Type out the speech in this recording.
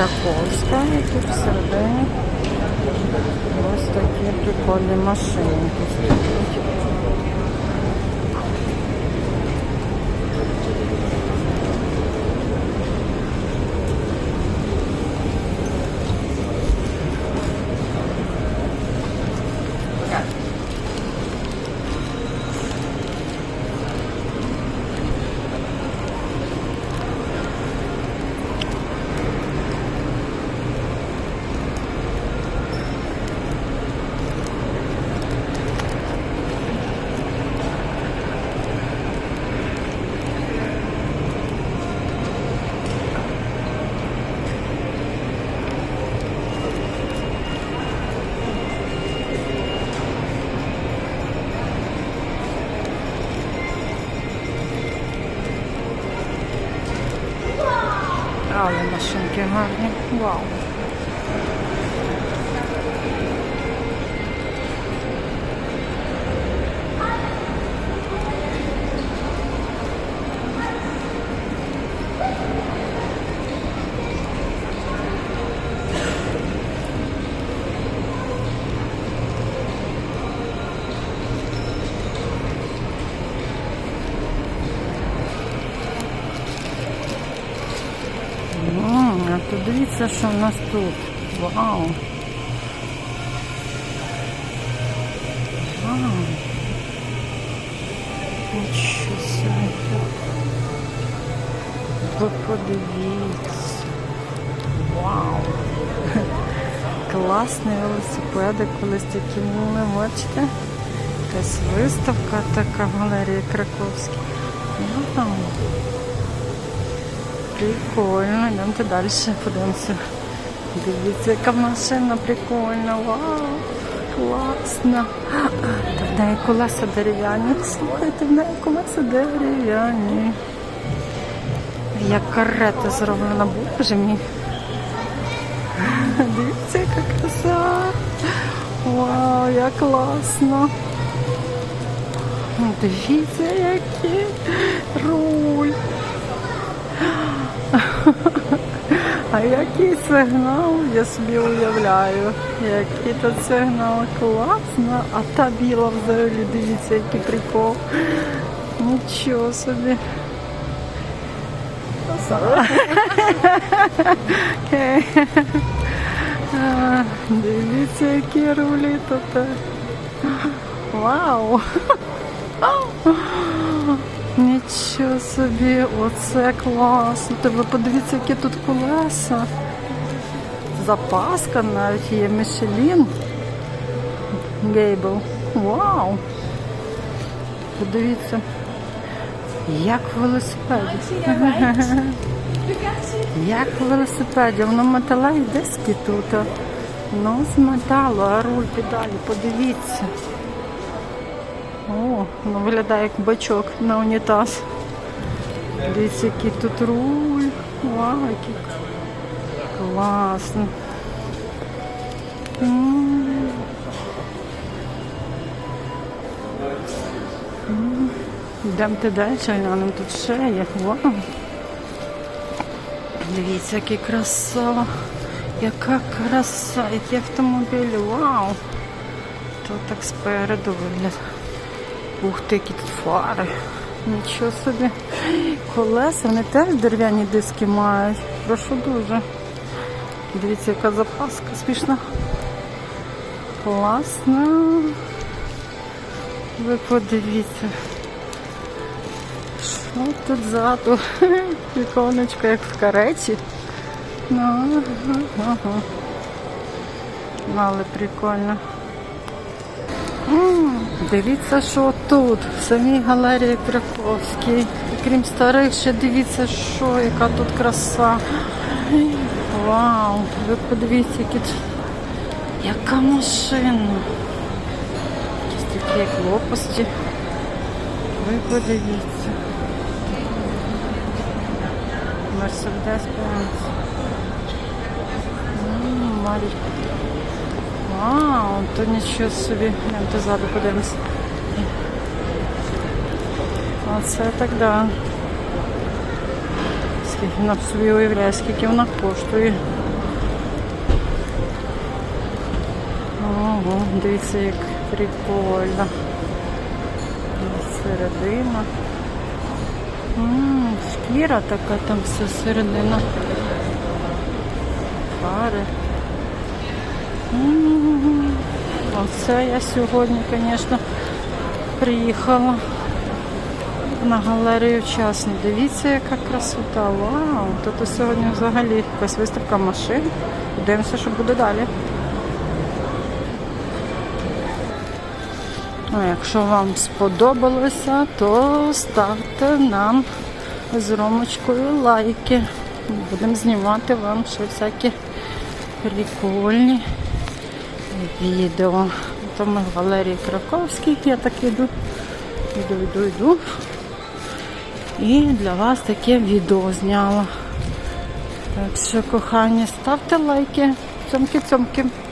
Краковська і тут всередині ось такі прикольні машинки Wow. А то дивіться, що в нас тут. Вау. Вау. Нічого собі. Ви подивіться. Вау. Класний велосипеди, колись такі були, бачите? Якась виставка така в галерії Краковській. Вау. Прикольно, йдемте далі, подивимося. Дивіться, яка машина прикольна, вау, класна. Та в неї колеса дерев'яні. Слухайте, в неї колеса дерев'яні. Як карета зроблена, боже мій. Дивіться, яка краса. Вау, як класно. Дивіться, який руль. А який сигнал, я собі уявляю. Який то сигнал класно. А та біла взагалі, дивіться, який прикол. Нічого собі. Дивіться, які рулі тут. Вау! Нічого собі, оце класно. Та ви подивіться, які тут колеса. Запаска навіть є Мішелін. Гейбл. Вау! Подивіться. Як в велосипеді. Як в велосипеді. Воно металеві диски тут. Ну, з металу, а руль педалі, подивіться. О, ну виглядає як бачок на унітаз. Дивіться, який тут руль. Вау, який класно. М. М. Йдемте далі, глянемо тут ще є. Вау. Дивіться, який краса. Яка краса, які автомобілі. Вау. То так спереду вигляд. Ух ти, які тут фари. Нічого собі. Колеса, вони теж дерев'яні диски мають. Прошу дуже. Дивіться, яка запаска смішна. Класна. Ви подивіться. Що тут ззаду? Віконечко, як в кареті. Ну, ага, Але прикольно. Дивіться, що тут, в самій галерії Краковській. Крім старих, ще дивіться, що, яка тут краса. Вау, ви подивіться, які яка машина. Якісь такі лопасті. Ви подивіться. Мерседес Бенц. Марік. А, то нічого собі, Гляньте ззаду подивимось. Оце так да. Скільки вона собі уявляє, скільки вона коштує. Ого, дивіться, як прикольно. Середина. М -м, шкіра така там вся середина. Пари. М -м. Оце я сьогодні, звісно, приїхала на галерею вчасно. Дивіться, яка красота. Вау! Тут сьогодні взагалі якась виставка машин. Подивимося, що буде далі. Ну, якщо вам сподобалося, то ставте нам з ромочкою лайки. Будемо знімати вам ще всякі прикольні відео. То ми в Валерії Краковській, я так іду, іду, іду, йду. І для вас таке відео зняла. Так що, кохані, ставте лайки. Цьомки-цьомки.